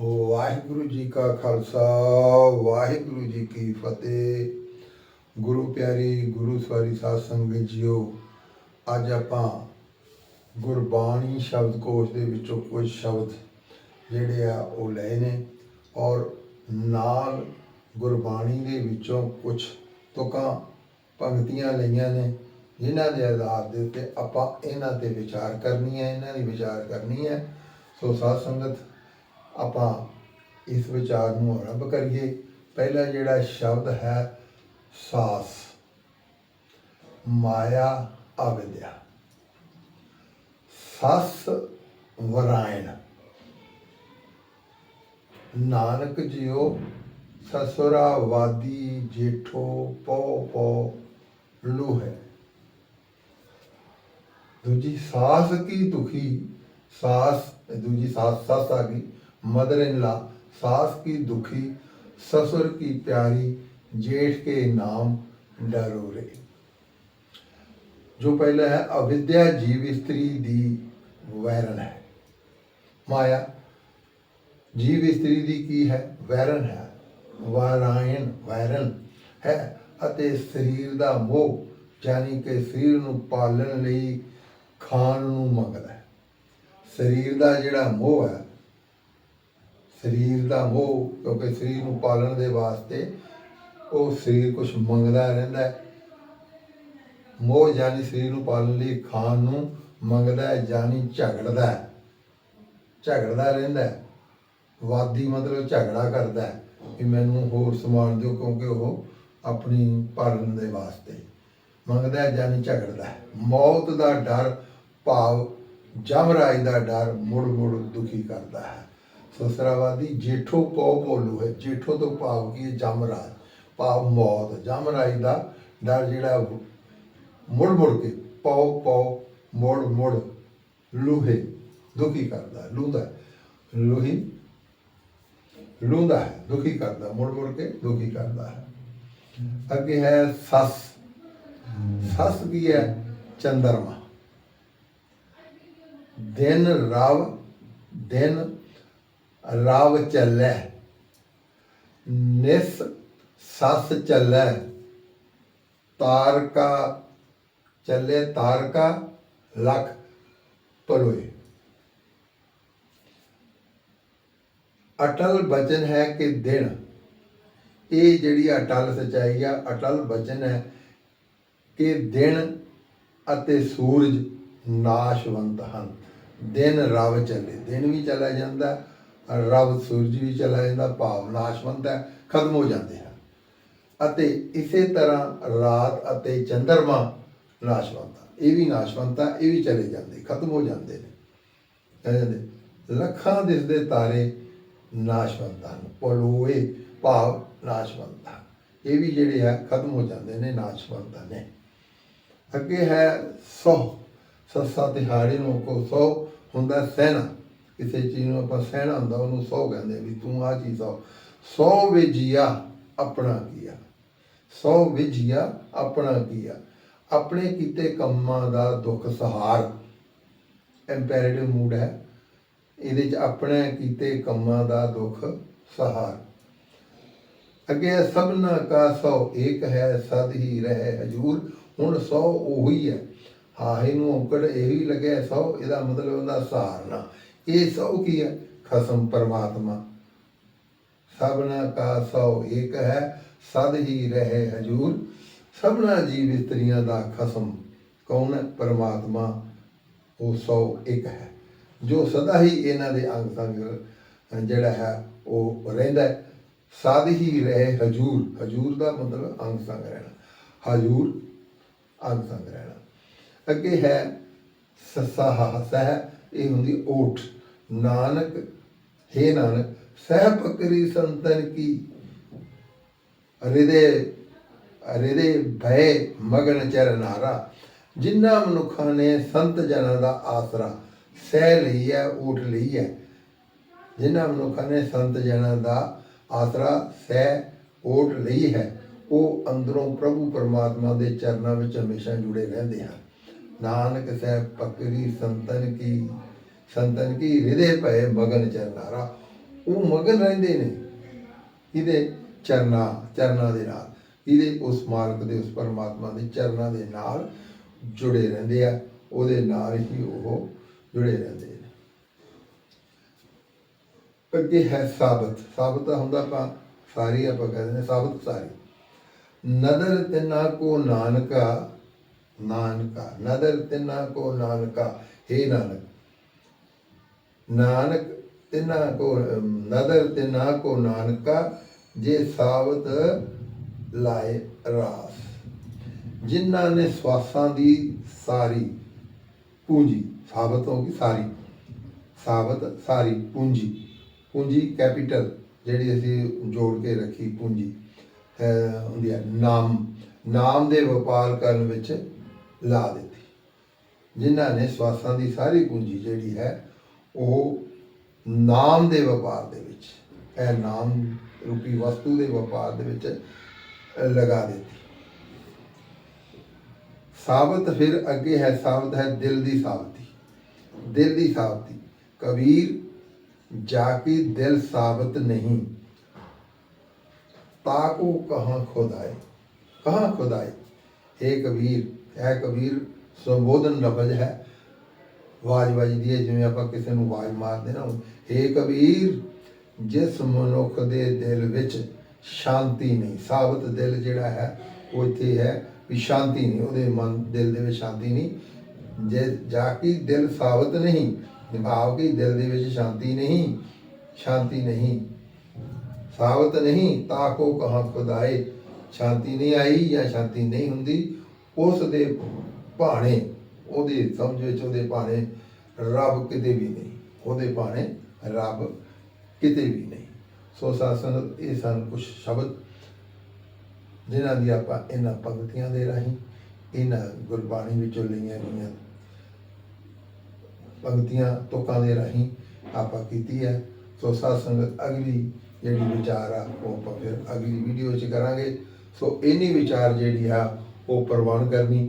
ਵਾਹਿਗੁਰੂ ਜੀ ਕਾ ਖਾਲਸਾ, ਵਾਹਿਗੁਰੂ ਜੀ ਕੀ ਫਤਿਹ। ਗੁਰੂ ਪਿਆਰੀ, ਗੁਰੂ ਸਵਾਰੀ ਸਾਧ ਸੰਗਤ ਜੀਓ, ਅੱਜ ਆਪਾਂ ਗੁਰਬਾਣੀ ਸ਼ਬਦਕੋਸ਼ ਦੇ ਵਿੱਚੋਂ ਕੁਝ ਸ਼ਬਦ ਜਿਹੜੇ ਆ ਉਹ ਲਏ ਨੇ ਔਰ ਨਾਲ ਗੁਰਬਾਣੀ ਦੇ ਵਿੱਚੋਂ ਕੁਝ ਤੁਕਾਂ ਪੰਕਤੀਆਂ ਲਈਆਂ ਨੇ, ਜਿਨ੍ਹਾਂ ਦੇ ਆਧਾਰ ਦੇ ਉੱਤੇ ਆਪਾਂ ਇਹਨਾਂ ਤੇ ਵਿਚਾਰ ਕਰਨੀ ਹੈ, ਇਹਨਾਂ ਦੀ ਵਿਚਾਰ ਕਰਨੀ ਹੈ। ਸੋ ਸਾਧ ਸੰਗਤ ਆਪਾਂ ਇਸ ਵਿਚਾਰ ਨੂੰ ਆਰੰਭ ਕਰੀਏ, ਪਹਿਲਾ ਜਿਹੜਾ ਸ਼ਬਦ ਹੈ, ਸਾਸ। ਮਾਇਆ ਅਵਿਦਿਆ। ਸਸ ਵਰਾਇਣ। ਨਾਨਕ ਜਿਉ ਸਸੁਰਾ ਵਾਦੀ ਜੇਠੋ ਪੋ ਪੋ ਲੂਹੇ। ਦੂਜੀ ਸਾਸ ਕੀ ਦੁਖੀ? ਸਾਸ, ਦੂਜੀ ਸਾਸ ਸਾਸ ਆ ਗਈ। मदर इन ला सास की दुखी ससुर की प्यारी जेठ के नाम डरो रे जो पहला है अविद्या जीव स्त्री दी वैरन है माया ਜੀਵ ਇਸਤਰੀ ਦੀ ਕੀ ਹੈ ਵੈਰਨ ਹੈ ਵਾਰਾਇਣ ਵੈਰਨ ਹੈ ਅਤੇ ਸਰੀਰ ਦਾ ਮੋਹ ਯਾਨੀ ਕਿ ਸਰੀਰ ਨੂੰ ਪਾਲਣ ਲਈ ਖਾਣ ਨੂੰ ਮੰਗਦਾ ਹੈ ਸਰੀਰ ਦਾ ਜਿਹੜਾ ਮੋਹ ਹੈ ਸਰੀਰ ਦਾ ਮੋਹ, ਕਿਉਂਕਿ ਸਰੀਰ ਨੂੰ ਪਾਲਣ ਦੇ ਵਾਸਤੇ ਉਹ ਸਰੀਰ ਕੁਝ ਮੰਗਦਾ ਰਹਿੰਦਾ ਹੈ। ਮੋਹ ਜਾਨੀ ਸਰੀਰ ਨੂੰ ਪਾਲਣ ਲਈ ਖਾਣ ਨੂੰ ਮੰਗਦਾ ਹੈ ਜਾਨੀ ਝਗੜਦਾ ਹੈ। ਝਗੜਦਾ ਰਹਿੰਦਾ ਹੈ। ਵਾਦੀ ਮਤਲਬ ਝਗੜਾ ਕਰਦਾ ਹੈ ਕਿ ਮੈਨੂੰ ਹੋਰ ਸਮਾਨ ਦਿਓ, ਕਿਉਂਕਿ ਉਹ ਆਪਣੀ ਪਾਲਣ ਦੇ ਵਾਸਤੇ ਮੰਗਦਾ ਹੈ ਜਾਨੀ ਝਗੜਦਾ ਹੈ। ਮੌਤ ਦਾ ਡਰ, ਭਾਵ ਜਮਰਾਜ ਦਾ ਡਰ ਮੁੜ ਮੁੜ ਦੁਖੀ ਕਰਦਾ ਹੈ। ਸਸਰਾਵਾਦੀ ਜੇਠੋ ਪਉ ਬੋਲੂ ਹੈ। ਜੇਠੋ ਤੋਂ ਭਾਵ ਕੀ ਹੈ? ਜਮਰਾਜ। ਭਾਵ ਮੌਤ। ਜਮਰਾਜ ਦਾ ਡਰ ਜਿਹੜਾ ਮੁੜ ਮੁੜ ਕੇ ਪਉ ਪਉ ਮੋੜ ਮੋੜ ਲੂਹੇ ਦੁਖੀ ਕਰਦਾ ਲੂੰਦਾ ਲੂਹੀ ਲੂੰਦਾ ਹੈ। ਦੁਖੀ ਕਰਦਾ ਮੁੜ ਮੁੜ ਕੇ ਦੁਖੀ ਕਰਦਾ ਹੈ। ਅੱਗੇ ਹੈ ਸੱਸ। ਸੱਸ ਕੀ ਹੈ? ਚੰਦਰਮਾ। ਦਿਨ ਰਵ, ਦਿਨ ਰਵ ਚੱਲੈ, ਨਿਸ ਸੱਸ ਚੱਲੈ, ਤਾਰਕਾ ਚੱਲੇ ਤਾਰਕਾ, ਲਖ ਪਰੋਏ ਅਟਲ ਬਚਨ ਹੈ ਕਿ ਦਿਨ? ਇਹ ਜਿਹੜੀ ਅਟਲ ਸਚਾਈ ਆ, ਅਟਲ ਬਚਨ ਹੈ ਕਿ ਦਿਨ ਅਤੇ ਸੂਰਜ ਨਾਸ਼ਵੰਤ ਹਨ। ਦਿਨ ਰਵ ਚੱਲੇ, ਦਿਨ ਵੀ ਚਲਾ ਜਾਂਦਾ ਰਵ ਸੂਰਜ ਵੀ ਚਲਾ ਜਾਂਦਾ, ਭਾਵ ਨਾਸ਼ਵੰਤ ਹੈ, ਖਤਮ ਹੋ ਜਾਂਦੇ ਹਨ। ਅਤੇ ਇਸੇ ਤਰ੍ਹਾਂ ਰਾਤ ਅਤੇ ਚੰਦਰਮਾ ਨਾਸ਼ਵੰਤ ਇਹ ਵੀ ਨਾਸ਼ਵੰਤ ਆ ਇਹ ਵੀ ਚਲੇ ਜਾਂਦੇ, ਖਤਮ ਹੋ ਜਾਂਦੇ ਨੇ। ਚਲੇ ਜਾਂਦੇ। ਲੱਖਾਂ ਦਿਸਦੇ ਤਾਰੇ ਨਾਸ਼ਵੰਤ ਹਨ, ਪਲੋਏ ਭਾਵ ਨਾਸ਼ਵੰਤ ਹਨ। ਇਹ ਵੀ ਜਿਹੜੇ ਹੈ, ਖਤਮ ਹੋ ਜਾਂਦੇ ਨੇ, ਨਾਸ਼ਵੰਤ ਨੇ। ਅੱਗੇ ਹੈ ਸੌ, ਸੱਸਾ ਤਿਹਾੜੀ ਨੂੰ ਕੋ ਸੌ ਹੁੰਦਾ ਸਹਿਣਾ ਕਿਸੇ ਚੀਜ਼ ਨੂੰ ਆਪਾਂ ਸਹਿਣਾ ਹੁੰਦਾ ਉਹਨੂੰ ਸੌ ਕਹਿੰਦੇ ਵੀ ਤੂੰ ਆ ਚੀਜ਼ ਸੌ। ਸੌ ਵਿਜੀਆ ਆਪਣਾ ਕੀਆ ਸੌ ਵਿਜੀਆ ਆਪਣਾ ਕੀਆ ਆਪਣੇ ਕੀਤੇ ਕੰਮਾਂ ਦਾ ਦੁੱਖ ਸਹਾਰ। ਇੰਪੈਰੇਟਿਵ ਮੂਡ ਹੈ। ਇਹਦੇ ਚ ਆਪਣੇ ਕੀਤੇ ਕੰਮਾਂ ਦਾ ਦੁੱਖ ਸਹਾਰ। ਅੱਗੇ ਹੈ, ਸਭਨਾ ਕਾ ਸੌ ਏਕ ਹੈ ਸਦ ਹੀ ਰਹੇ ਹਜੂਰ। ਹੁਣ ਸੌ ਉਹੀ ਹੈ। ਹਾਹੇ ਨੂੰ ਔਕੜ ਇਹੀ ਲੱਗਿਆ ਸੌ ਇਹਦਾ ਮਤਲਬ ਉਹਦਾ ਸਹਾਰਨਾ। ਇਹ ਸੌ ਕੀ ਹੈ? ਖਸਮ ਪਰਮਾਤਮਾ। ਸਭਨਾ ਕਾ ਸੌ ਏਕ ਹੈ, ਸਦ ਹੀ ਰਹੇ ਹਜੂਰ। ਸਭਨਾ ਜੀਵ ਇਸਤਰੀਆਂ ਦਾ ਖਸਮ, ਕੌਣ ਪਰਮਾਤਮਾ। ਉਹ ਸੌ ਇੱਕ ਹੈ। ਜੋ ਸਦਾ ਹੀ ਇਹਨਾਂ ਦੇ ਅੰਗ ਸੰਗ ਜਿਹੜਾ ਹੈ, ਉਹ ਰਹਿੰਦਾ ਹੈ। ਸਦ ਹੀ ਰਹੇ ਹਜੂਰ। ਹਜੂਰ ਦਾ ਮਤਲਬ ਅੰਗ ਸੰਗ ਰਹਿਣਾ। ਹਜੂਰ ਅੰਗ ਸੰਗ ਰਹਿਣਾ। ਅੱਗੇ ਹੈ, ਸਸਾ ਸਹਿ, ਇਹ ਹੁੰਦੀ ਓਠ। ਨਾਨਕ, ਹੈ ਨਾਨਕ ਸਹਿ ਪਕਰੀ ਸੰਤਨ ਕੀ? ਹਿਰਦੇ ਹਿਰਦੇ ਭੈ ਮਗਨ ਚਰਨਾਰਾ ਜਿਨ੍ਹਾਂ ਮਨੁੱਖਾਂ ਨੇ ਸੰਤ ਜਨਾਂ ਦਾ ਆਸਰਾ ਸਹਿ ਲਈ ਹੈ, ਊਠ ਲਈ ਹੈ। ਜਿਨ੍ਹਾਂ ਮਨੁੱਖਾਂ ਨੇ ਸੰਤ ਜਨਾਂ ਦਾ ਆਸਰਾ ਸਹਿ ਓਟ ਲਈ ਹੈ, ਉਹ ਅੰਦਰੋਂ ਪ੍ਰਭੂ ਪਰਮਾਤਮਾ ਦੇ ਚਰਨਾਂ ਵਿੱਚ ਹਮੇਸ਼ਾ ਜੁੜੇ ਰਹਿੰਦੇ ਹਨ। ਨਾਨਕ ਸਹਿ ਪਕਰੀ ਸੰਤਨ ਕੀ? ਸੰਤਨ ਕੀ ਹਿਰਦੇ ਭਏ ਮਗਨ ਚਰਨਾਰਾ। ਉਹ ਮਗਨ ਰਹਿੰਦੇ ਨੇ। ਇਹਦੇ ਚਰਨਾ ਚਰਨਾ ਦੇ ਨਾਲ। ਇਹਦੇ ਉਸ ਮਾਲਕ ਦੇ, ਉਸ ਪਰਮਾਤਮਾ ਦੇ ਚਰਨਾਂ ਦੇ ਨਾਲ ਜੁੜੇ ਰਹਿੰਦੇ ਆ। ਉਹਦੇ ਨਾਲ ਹੀ ਉਹ ਜੁੜੇ ਰਹਿੰਦੇ ਨੇ। ਅੱਗੇ ਹੈ ਸਾਬਤ। ਸਾਬਤ ਦਾ ਹੁੰਦਾ ਆਪਾਂ, ਸਾਰੀ ਆਪਾਂ ਕਹਿੰਦੇ ਨੇ ਸਾਬਤ ਸਾਰੀ। ਨਦਰ ਤਿਨਾ ਕੋ ਨਾਨਕਾ ਨਾਨਕਾ। ਨਦਰ ਤਿਨਾ ਕੋ ਨਾਨਕਾ हे ਨਾਨਕ। ਨਾਨਕ ਤਿਨਾ ਕੋ ਨਦਰ ਤੇ ਨਾ ਕੋ ਨਾਨਕਾ, ਜੇ ਸਾਬਤ ਲਾਏ ਰਾਸ। ਜਿਨ੍ਹਾਂ ਨੇ ਸਵਾਸਾਂ ਦੀ ਸਾਰੀ ਪੂੰਜੀ ਸਾਬਤ ਹੋ ਗਈ ਸਾਰੀ ਸਾਬਤ ਸਾਰੀ ਪੂੰਜੀ ਪੂੰਜੀ ਕੈਪੀਟਲ ਜਿਹੜੀ ਅਸੀਂ ਜੋੜ ਕੇ ਰੱਖੀ ਪੂੰਜੀ ਹੁੰਦੀ ਹੈ, ਨਾਮ ਨਾਮ ਦੇ ਵਪਾਰ ਕਰਨ ਵਿੱਚ ਲਾ ਦਿੱਤੀ। ਜਿਨ੍ਹਾਂ ਨੇ ਸਵਾਸਾਂ ਦੀ ਸਾਰੀ ਪੂੰਜੀ ਜਿਹੜੀ ਹੈ ਉਹ ਨਾਮ ਦੇ ਵਪਾਰ ਦੇ ਵਿੱਚ, ਇਹ ਨਾਮ ਰੂਪੀ ਵਸਤੂ ਦੇ ਵਪਾਰ ਦੇ ਵਿੱਚ ਲਗਾ ਦਿੱਤੀ। ਸਾਬਤ ਫਿਰ ਅੱਗੇ ਹੈ, ਸਾਬਤ ਹੈ ਦਿਲ ਦੀ ਸਾਬਤੀ। ਦਿਲ ਦੀ ਸਾਬਤੀ। ਕਬੀਰ, ਜਾ ਕੇ ਦਿਲ ਸਾਬਤ ਨਹੀਂ। ਤਾਕੋ ਕਹਾਂ ਖੁਦਾਏ ਕਹਾਂ ਖੁਦਾਏ हे ਕਬੀਰ ਹੈ ਕਬੀਰ ਸੰਬੋਧਨ ਲਫ਼ਜ਼ ਹੈ। ਆਵਾਜ਼ ਵੱਜਦੀ ਹੈ, ਜਿਵੇਂ ਆਪਾਂ ਕਿਸੇ ਨੂੰ ਆਵਾਜ਼ ਮਾਰਦੇ ਨਾ ਹੇ ਕਬੀਰ, ਜਿਸ ਮਨੁੱਖ ਦੇ ਦਿਲ ਵਿੱਚ ਸ਼ਾਂਤੀ ਨਹੀਂ, ਸਾਬਤ ਦਿਲ ਜਿਹੜਾ ਹੈ, ਉਹ ਇੱਥੇ ਹੈ ਵੀ ਸ਼ਾਂਤੀ ਨਹੀਂ, ਉਹਦੇ ਮਨ, ਦਿਲ ਦੇ ਵਿੱਚ ਸ਼ਾਂਤੀ ਨਹੀਂ। ਜੇ ਜਾ ਕੇ ਦਿਲ ਸਾਬਤ ਨਹੀਂ ਨਿਭਾਵ ਕੇ ਦਿਲ ਦੇ ਵਿੱਚ ਸ਼ਾਂਤੀ ਨਹੀਂ ਸ਼ਾਂਤੀ ਨਹੀਂ, ਸਾਬਤ ਨਹੀਂ ਤਾਕੋ ਕਹਾਂ ਖੁਦਾਏ, ਸ਼ਾਂਤੀ ਨਹੀਂ ਆਈ ਜਾਂ ਸ਼ਾਂਤੀ ਨਹੀਂ ਹੁੰਦੀ, ਉਸ ਦੇ ਭਾਣੇ ਉਹਦੇ ਸਮਝ ਵਿੱਚ ਉਹਦੇ ਭਾਣੇ ਰੱਬ ਕਿਤੇ ਵੀ ਨਹੀਂ। ਉਹਦੇ ਭਾਣੇ ਰੱਬ ਕਿਤੇ ਵੀ ਨਹੀਂ। ਸੋ ਸਾਸਨ, ਇਹ ਸਨ ਕੁਝ ਸ਼ਬਦ ਜਿਨ੍ਹਾਂ ਦੀ ਆਪਾਂ ਇਹਨਾਂ ਪੰਕਤੀਆਂ ਦੇ ਰਾਹੀਂ, ਇਹਨਾਂ ਗੁਰਬਾਣੀ ਵਿੱਚੋਂ ਲਈਆਂ ਗਈਆਂ ਪੰਕਤੀਆਂ, ਤੁਕਾਂ ਦੇ ਰਾਹੀਂ ਆਪਾਂ ਕੀਤੀ ਹੈ। ਸੋ ਸਾਧ ਸੰਗਤ ਅਗਲੀ ਜਿਹੜੀ ਵਿਚਾਰ ਆ, ਉਹ ਆਪਾਂ ਫਿਰ ਅਗਲੀ ਵੀਡੀਓ 'ਚ ਕਰਾਂਗੇ। ਸੋ ਇਨੀ ਵਿਚਾਰ ਜਿਹੜੀ ਆ, ਉਹ ਪ੍ਰਵਾਨ ਕਰਨੀ